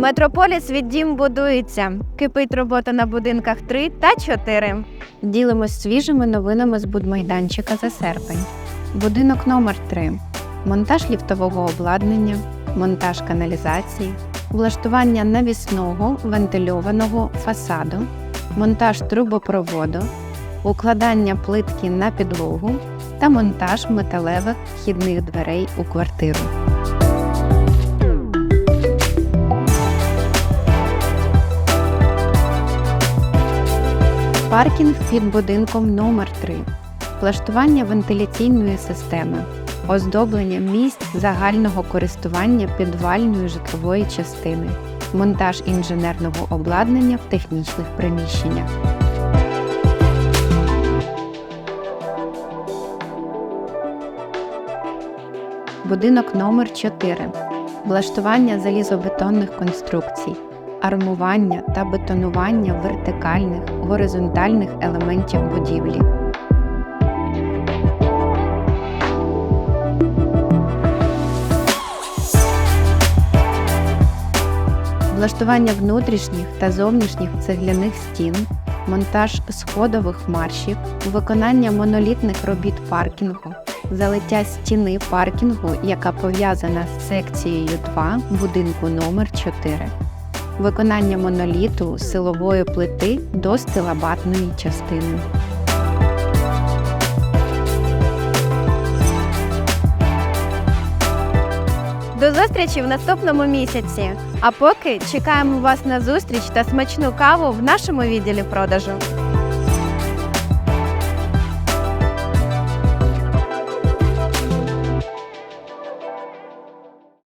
Метрополіс від дім будується. Кипить робота на будинках 3 та 4. Ділимось свіжими новинами з будмайданчика за серпень. Будинок номер 3 монтаж ліфтового обладнання, монтаж каналізації, влаштування навісного вентильованого фасаду, монтаж трубопроводу, укладання плитки на підлогу та монтаж металевих вхідних дверей у квартиру. Паркінг під будинком номер 3 влаштування вентиляційної системи, оздоблення місць загального користування підвальної житлової частини, монтаж інженерного обладнання в технічних приміщеннях. Будинок номер 4 влаштування залізобетонних конструкцій, армування та бетонування вертикальних, горизонтальних елементів будівлі. Влаштування внутрішніх та зовнішніх цегляних стін, монтаж сходових маршів, виконання монолітних робіт паркінгу, залиття стіни паркінгу, яка пов'язана з секцією 2 будинку номер 4 виконання моноліту силової плити до стилабатної частини. До зустрічі в наступному місяці. А поки чекаємо вас на зустріч та смачну каву в нашому відділі продажу.